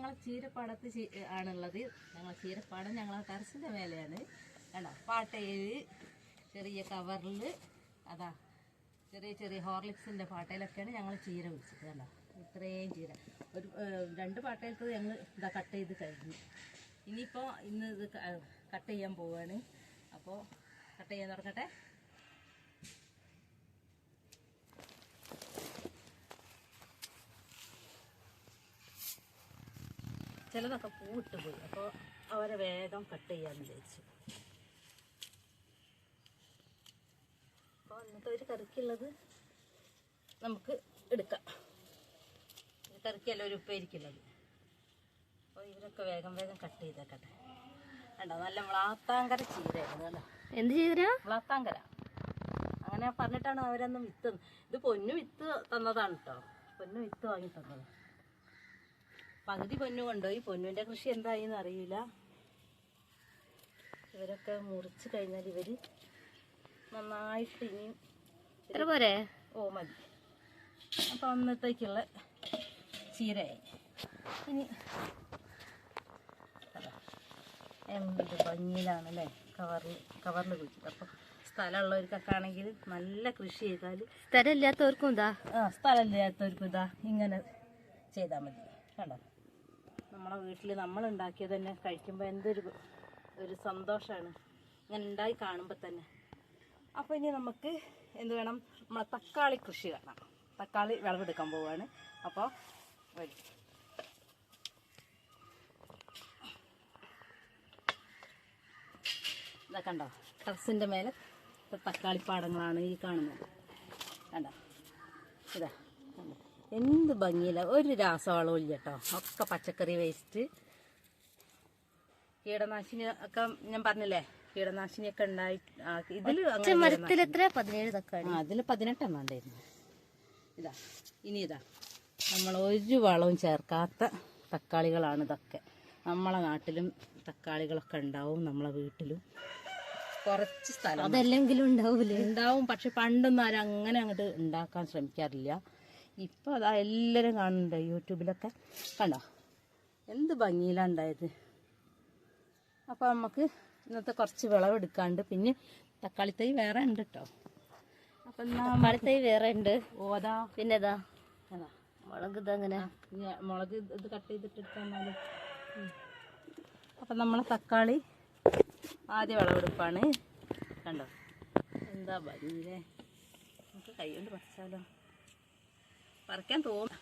ഞങ്ങൾ ചീരപ്പാടത്ത് ആണുള്ളത്. ഞങ്ങൾ ചീരപ്പാടം ഞങ്ങളെ ടെറസിന്റെ മേലെയാണ്. കണ്ടോ? പാട്ടയിൽ ചെറിയ കവറിൽ അതാ ചെറിയ ചെറിയ ഹോർലിക്സിന്റെ പാട്ടയിലൊക്കെയാണ് ഞങ്ങൾ ചീര വിളിച്ചത് കണ്ടോ? ഇത്രയും ചീര. ഒരു രണ്ട് പാട്ടയിലത്ത് ഞങ്ങൾ ഇതാ കട്ട് ചെയ്ത് കഴിഞ്ഞു. ഇനിയിപ്പോൾ ഇന്ന് ഇത് കട്ട് ചെയ്യാൻ പോവുകയാണ് അപ്പോൾ കട്ട് ചെയ്യാൻ തുടങ്ങട്ടെ. ചിലതൊക്കെ പൂവിട്ട് പോയി അപ്പോൾ അവരെ വേഗം കട്ട് ചെയ്യാൻ വിചാരിച്ചു. അപ്പോൾ ഇന്നത്തെ ഒരു കറിക്കുള്ളത് നമുക്ക് എടുക്കാം. കറിക്കല്ല ഒരു ഉപ്പേരിക്കുള്ളത്. അപ്പോൾ ഇവരൊക്കെ വേഗം വേഗം കട്ട് ചെയ്തേക്കട്ടെ. കണ്ടോ നല്ല വ്ളാത്താങ്കര ചീരയായിരുന്നു കണ്ടോ. എന്ത് ചീര വ്ളാത്താങ്കര അങ്ങനെ പറഞ്ഞിട്ടാണ് അവരൊന്നും വിത്ത് ഇത് പൊന്നു വിത്ത് തന്നതാണ് കേട്ടോ പൊന്നു വിത്ത് വാങ്ങി തന്നത്. പകുതി പൊന്നു കൊണ്ടുപോയി. പൊന്നുവിന്റെ കൃഷി എന്തായി എന്ന് അറിയില്ല. ഇവരൊക്കെ മുറിച്ച് കഴിഞ്ഞാൽ ഇവർ നന്നായിട്ട് ഇനി എത്ര പോരെ? ഓ മതി. അപ്പൊ അന്നത്തേക്കുള്ള ചീരയായി. ഇനി എന്ത് ഭംഗിയിലാണല്ലേ കവറിൽ കവറിൽ കുഴിച്ചത് അപ്പൊ സ്ഥലമുള്ളവർക്കൊക്കെ ആണെങ്കിൽ നല്ല കൃഷി ചെയ്താൽ സ്ഥലം ഇല്ലാത്തവർക്കും ഇതാ. ആ സ്ഥലമില്ലാത്തവർക്കും ഇതാ ഇങ്ങനെ ചെയ്താൽ മതി. കണ്ടോ? നമ്മളെ വീട്ടിൽ നമ്മൾ ഉണ്ടാക്കിയത് തന്നെ കഴിക്കുമ്പോൾ എന്തൊരു ഒരു സന്തോഷമാണ് ഇങ്ങനെ ഉണ്ടായി കാണുമ്പോൾ തന്നെ. അപ്പോൾ ഇനി നമുക്ക് എന്ത് വേണം? നമ്മളെ തക്കാളി കൃഷി കാണാം. തക്കാളി വിളവെടുക്കാൻ പോവുകയാണ് അപ്പോൾ വരും. ഇതാ കണ്ടോ? ടെറസിന്റെ മേലെ തക്കാളിപ്പാടങ്ങളാണ് ഈ കാണുന്നത്. കണ്ടോ? ഇതാ. എന്ത് ഭംഗിയില്ല. ഒരു രാസവളവും ഇല്ല കേട്ടോ. ഒക്കെ പച്ചക്കറി വേസ്റ്റ് കീടനാശിനി ഒക്കെ ഞാൻ പറഞ്ഞില്ലേ? കീടനാശിനി ഒക്കെ ഉണ്ടായി ഇതിൽ മരത്തിൽ എത്ര പതിനേഴ് തക്കാളി. അതിൽ പതിനെട്ടെണ്ണം ഉണ്ടായിരുന്നു ഇതാ ഇനി ഇതാ. നമ്മൾ ഒരു വളവും ചേർക്കാത്ത തക്കാളികളാണ് ഇതൊക്കെ. നമ്മളെ നാട്ടിലും തക്കാളികളൊക്കെ ഉണ്ടാവും നമ്മളെ വീട്ടിലും. കുറച്ച് സ്ഥലം അതല്ലെങ്കിലും ഉണ്ടാവില്ല ഉണ്ടാവും പക്ഷെ പണ്ടൊന്നും ആരും അങ്ങനെ അങ്ങോട്ട് ഉണ്ടാക്കാൻ ശ്രമിക്കാറില്ല. ഇപ്പോൾ അതാ എല്ലാവരും കാണുന്നുണ്ട് യൂട്യൂബിലൊക്കെ. കണ്ടോ? എന്ത് ഭംഗിയിലാണ് ഉണ്ടായത്. അപ്പോൾ നമുക്ക് ഇന്നത്തെ കുറച്ച് വിളവെടുക്കാണ്ട് പിന്നെ തക്കാളി തൈ വേറെ ഉണ്ട് കേട്ടോ അപ്പം തക്കാളി തൈ വേറെ ഉണ്ട്. ഓതാ പിന്നെ ഇതാ. മുളക് ഇതാ അങ്ങനെ മുളക് ഇത് കട്ട് ചെയ്തിട്ട് എടുത്താൽ അപ്പം നമ്മൾ തക്കാളി ആദ്യ വിളവെടുപ്പാണ്. കണ്ടോ? എന്താ ഭംഗിയില്ലേ നമുക്ക് കൈ കൊണ്ട് പറിച്ചാലോ? പറിക്കാൻ തോന്നും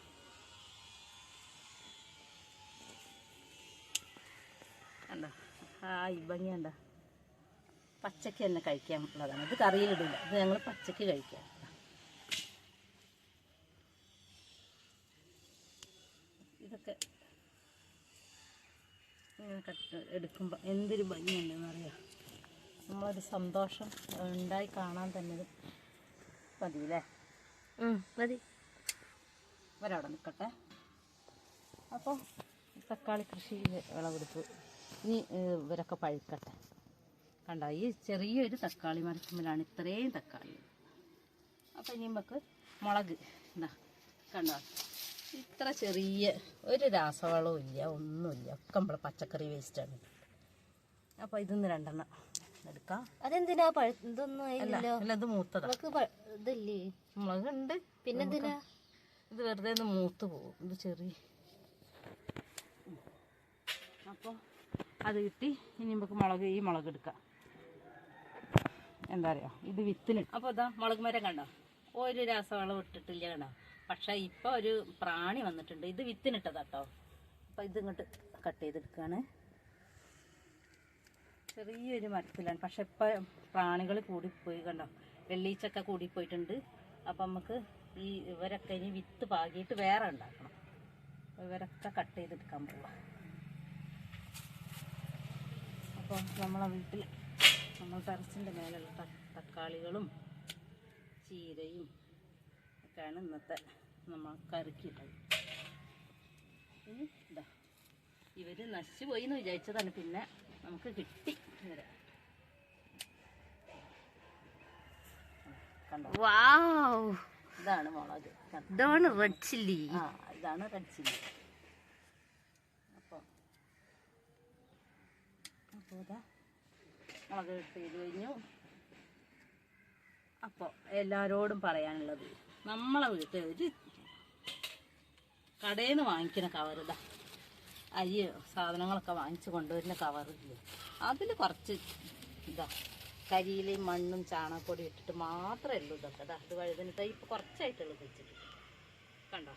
കണ്ടോ? ആ ഈ ഭംഗി കണ്ടോ? പച്ചക്ക് തന്നെ കഴിക്കാൻ ഉള്ളതാണ്. ഇത് കറിയിലിടില്ല ഇത് ഞങ്ങൾ പച്ചക്ക് കഴിക്കാം ഇതൊക്കെ ഇങ്ങനെ കട്ട് എടുക്കുമ്പോൾ എന്തൊരു ഭംഗിയുണ്ടെന്ന് അറിയാം? നമ്മളൊരു സന്തോഷം ഉണ്ടായി കാണാൻ തന്നെ ഇത് മതി അല്ലേ ഉം, മതി. ഇവരവിടെ നിൽക്കട്ടെ. അപ്പോൾ തക്കാളി കൃഷി വിളവെടുപ്പ്. ഇനി ഇവരൊക്കെ പഴുക്കട്ടെ. കണ്ട ഈ ചെറിയൊരു തക്കാളി മരത്തുമ്പോഴാണ് ഇത്രയും തക്കാളി. അപ്പോൾ ഇനി നമുക്ക് മുളക് എന്താ കണ്ടോ? ഇത്ര ചെറിയ ഒരു രാസവളവും ഇല്ല ഒന്നുമില്ല. ഒക്കെ നമ്മളെ പച്ചക്കറി വേസ്റ്റാണ് അപ്പോൾ ഇതിന്ന് രണ്ടെണ്ണം എടുക്കാം. അതെന്തിനാ പഴ ഇതൊന്നും അല്ല ഇത് മൂത്തതാ. നമുക്ക് പ- ഇതില്ലേ? മുളകുണ്ട്. പിന്നെന്തിനാ? ഇത് വെറുതെ ഒന്ന് മൂത്ത് പോകും. ഇത് ചെറിയ അപ്പോൾ അത് കിട്ടി. ഇനി നമുക്ക് മുളക് ഈ മുളക് എടുക്കാം. എന്താ പറയുക ഇത് വിത്തിന് അപ്പോൾ ഇതാ മുളക് മരം കണ്ടോ? ഒരു രാസവളം ഇട്ടിട്ടില്ല കണ്ടോ? പക്ഷേ ഇപ്പോൾ ഒരു പ്രാണി വന്നിട്ടുണ്ട്. ഇത് വിത്തിനിട്ടതാ കേട്ടോ. അപ്പോൾ ഇത് ഇങ്ങോട്ട് കട്ട് ചെയ്തെടുക്കുകയാണ് ചെറിയൊരു മരത്തിലാണ്. പക്ഷെ ഇപ്പം പ്രാണികൾ കൂടിപ്പോയി കണ്ടോ? വെള്ളീച്ചൊക്കെ കൂടിപ്പോയിട്ടുണ്ട്. അപ്പം നമുക്ക് ഈ ഇവരൊക്കെ ഇനി വിത്ത് പാകിയിട്ട് വേറെ ഉണ്ടാക്കണം. ഇവരൊക്കെ കട്ട് ചെയ്തെടുക്കാൻ പോവാം. അപ്പോൾ നമ്മളെ വീട്ടിൽ നമ്മൾ ടെറസിന്റെ മേലുള്ള തക്കാളികളും ചീരയും ഒക്കെയാണ് ഇന്നത്തെ നമ്മൾ കറിക്കിട്ടത്. ഇതാ ഇവർ നശിച്ചു പോയി എന്ന് വിചാരിച്ചതാണ്. പിന്നെ നമുക്ക് കിട്ടി ഇവരെ. കണ്ടോ? വാവ്! ഇതാണ് മുളക്. ഇതാണ് റെഡ് ചില്ലി ആ ഇതാണ് റെഡ് ചില്ലി അപ്പോ അപ്പോൾ മുളക് ചെയ്ത് കഴിഞ്ഞു. അപ്പോ എല്ലാരോടും പറയാനുള്ളത് നമ്മളെ വീട്ടിൽ ഒരു കടയിൽ നിന്ന് വാങ്ങിക്കുന്ന കവർ ഇതാ. സാധനങ്ങളൊക്കെ വാങ്ങിച്ചു കൊണ്ടുവരുന്ന കവറില്ലേ അതിൽ കുറച്ച് ഇതാ. കരിയിലയും മണ്ണും ചാണകപ്പൊടി ഇട്ടിട്ട് മാത്രമേ ഉള്ളൂ ഇതൊക്കെ. ഇതാ ഇത് വഴുതന തൈ ഇപ്പോൾ കുറച്ചായിട്ടുള്ളൂ വെച്ചിട്ട്. കണ്ടോ?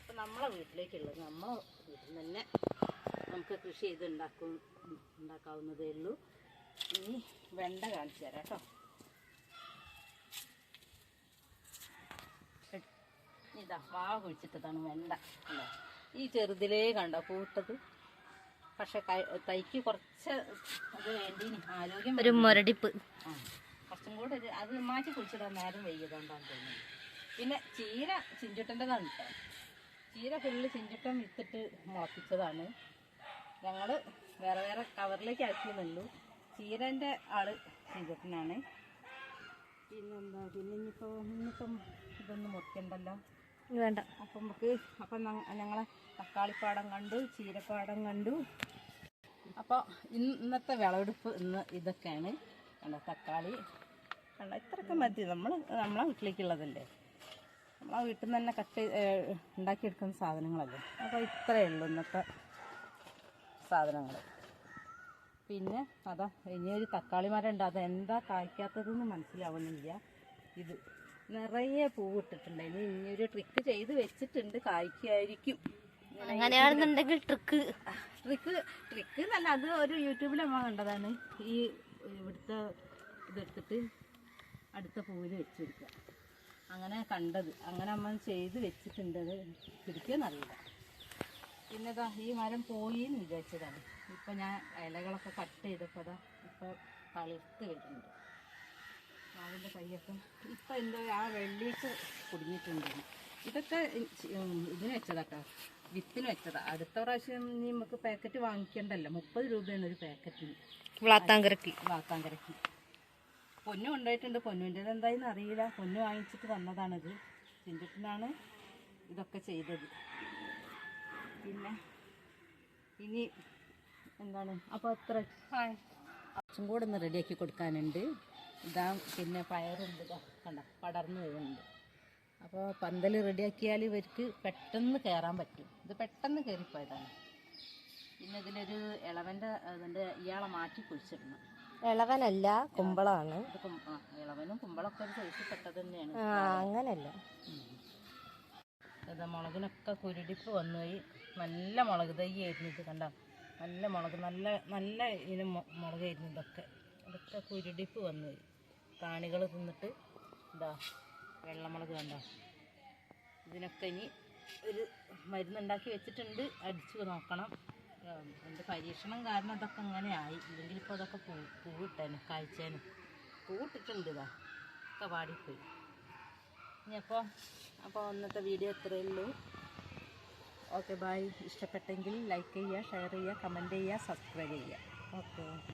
അപ്പം നമ്മളെ വീട്ടിലേക്കുള്ളത് നമ്മളെ വീട്ടിൽ തന്നെ നമുക്ക് കൃഷി ചെയ്ത് ഉണ്ടാക്കും ഉണ്ടാക്കാവുന്നതേ ഉള്ളൂ. ഇനി വെണ്ട കാണിച്ചു തരാം കേട്ടോ. ഇതാ വാ കുഴിച്ചിട്ടതാണ് വെണ്ട. ഈ ചെറുതിലേ കണ്ടോ പൂത്തത്? പക്ഷെ തൈക്ക് കുറച്ച് അത് വേണ്ടി ആരോഗ്യം ഒരു മുരടിപ്പ്. കുറച്ചും കൂടെ ഒരു അത് മാറ്റി കുടിച്ചിടാൻ നേരം വൈകിയതുകൊണ്ടാണ് തോന്നുന്നത്. പിന്നെ ചീര ചിഞ്ചുട്ടന്റെതാണ് കേട്ടോ ചീര ഫുള്ള് ചിഞ്ചുട്ടൻ വിത്തിട്ട് മുളപ്പിച്ചതാണ്. ഞങ്ങൾ വേറെ വേറെ കവറിലേക്ക് ആക്കിയെന്നുള്ളൂ ചീരന്റെ ആൾ ചിഞ്ചുട്ടനാണ്. പിന്നെന്താ? പിന്നെ ഇനിയിപ്പോൾ ഇന്നിപ്പം ഇതൊന്നും മുറിക്കണ്ടല്ലോ. വേണ്ട. അപ്പം നമുക്ക് അപ്പം ഞങ്ങളെ തക്കാളിപ്പാടം കണ്ടു ചീരപ്പാടം കണ്ടു. അപ്പോൾ ഇന്നത്തെ വിളവെടുപ്പ് ഇന്ന് ഇതൊക്കെയാണ്. കണ്ടോ തക്കാളി. കണ്ടോ ഇത്രയൊക്കെ മതി. നമ്മൾ നമ്മളെ വീട്ടിലേക്കുള്ളതല്ലേ. നമ്മളെ വീട്ടിൽ നിന്ന് തന്നെ കട്ട് ഉണ്ടാക്കി ഉണ്ടാക്കിയെടുക്കുന്ന സാധനങ്ങളല്ലേ. അപ്പോൾ ഇത്രയേ ഉള്ളൂ ഇന്നത്തെ സാധനങ്ങൾ പിന്നെ അതാ ഇനിയൊരു തക്കാളി മരം ഉണ്ട്. അത് എന്താ കായ്ക്കാത്തതെന്ന് മനസ്സിലാവുന്നില്ല. ഇത് നിറയെ പൂവിട്ടിട്ടുണ്ട്. ഇനി ഇനിയൊരു ട്രിക്ക് ചെയ്ത് വെച്ചിട്ടുണ്ട്. കായ്ക്കായിരിക്കും. അങ്ങനെയാണെന്നുണ്ടെങ്കിൽ ട്രിക്ക് ട്രിക്ക് ട്രിക്ക് എന്നല്ല അത് ഒരു യൂട്യൂബിൽ നമ്മൾ കണ്ടതാണ്. ഈ ഇവിടുത്തെ ഇതെടുത്തിട്ട് അടുത്ത പൂവിൽ വെച്ച് കൊടുക്കുക അങ്ങനെ കണ്ടത്. അങ്ങനെ അമ്മ ചെയ്ത് വെച്ചിട്ടുണ്ട്. അത് പിടിക്കുമെന്നറിയില്ല പിന്നെ ഇതാ ഈ മരം പോയി എന്ന് വിചാരിച്ചതാണ്. ഇപ്പം ഞാൻ ഇലകളൊക്കെ കട്ട് ചെയ്തപ്പോൾ അതാ ഇപ്പോൾ തളിർത്ത് വരുന്നുണ്ട്. മാവിന്റെ കൈയൊക്കെ ഇപ്പം എന്തോ ആ വെള്ളീച്ച കുടുങ്ങിയിട്ടുണ്ട്. ഇതൊക്കെ ഇതിന് വെച്ചതാട്ടോ വിത്തിന് വെച്ചതാ. അടുത്ത പ്രാവശ്യം നീ നമുക്ക് പാക്കറ്റ് വാങ്ങിക്കണ്ടല്ലോ. മുപ്പത് രൂപയാണ് ഒരു പാക്കറ്റിന് വാത്താങ്കരക്കി. വാത്താങ്കരക്കി. പൊന്നു കൊണ്ടുപോയിട്ടുണ്ട്. പൊന്നുവിന്റെത് എന്തായെന്ന് അറിയില്ല. പൊന്നു വാങ്ങിച്ചിട്ട് വന്നതാണിത്. ചിഞ്ചുട്ടിനാണ് ഇതൊക്കെ ചെയ്തത്. പിന്നെ ഇനി എന്താണ്? അപ്പോൾ അത്ര. കുറച്ചും കൂടെ ഒന്ന് റെഡിയാക്കി കൊടുക്കാനുണ്ട്. ഇതാ പിന്നെ പയറുണ്ട് കണ്ട? പടർന്നു വീഴുന്നുണ്ട് അപ്പോൾ പന്തൽ റെഡിയാക്കിയാൽ ഇവർക്ക് പെട്ടെന്ന് കയറാൻ പറ്റും. ഇത് പെട്ടെന്ന് കയറിപ്പോയതാണ് പിന്നെ ഇതിലൊരു ഇളവന്റെ ഇതിന്റെ ഇയാളെ മാറ്റി കുഴിച്ചിടണം. ഇളവനല്ല കുമ്പളമാണ്. ഇളവനും കുമ്പളൊക്കെ ഒരു സൈസ് പെട്ടത് തന്നെയാണ്. അങ്ങനല്ല. ഇത് മുളകിനൊക്കെ കുരുടിപ്പ് വന്നുപോയി. നല്ല മുളക് തൈ ആയിരുന്നു ഇത് കണ്ട? നല്ല മുളക് നല്ല നല്ല ഇനം മു- മുളകായിരുന്നു ഇതൊക്കെ. ഇതൊക്കെ കുരുടിപ്പ് വന്നു പ്രാണികൾ തിന്നിട്ട് എന്താ വെള്ളമുളക് വേണ്ട ഇതിനൊക്കെ ഇനി ഒരു മരുന്നുണ്ടാക്കി വെച്ചിട്ടുണ്ട്. അടിച്ചു നോക്കണം. എന്റെ പരീക്ഷണം കാരണം ഇതൊക്കെ അങ്ങനെ ആയി ഇല്ലെങ്കിൽ ഇപ്പോൾ അതൊക്കെ പൂ പൂവിട്ടേനെ കായ്ച്ചേനെ. പൂവിട്ടിട്ടുണ്ട് ഇതാ. ഒക്കെ ഇനി അപ്പോൾ അപ്പോൾ ഇന്നത്തെ വീഡിയോ ഇത്രയേ ഉള്ളൂ. Okay bye. ഇഷ്ടപ്പെട്ടെങ്കിൽ ലൈക്ക് ചെയ്യുക ഷെയർ ചെയ്യുക കമന്റ് ചെയ്യുക സബ്സ്ക്രൈബ് ചെയ്യുക. ഓക്കെ.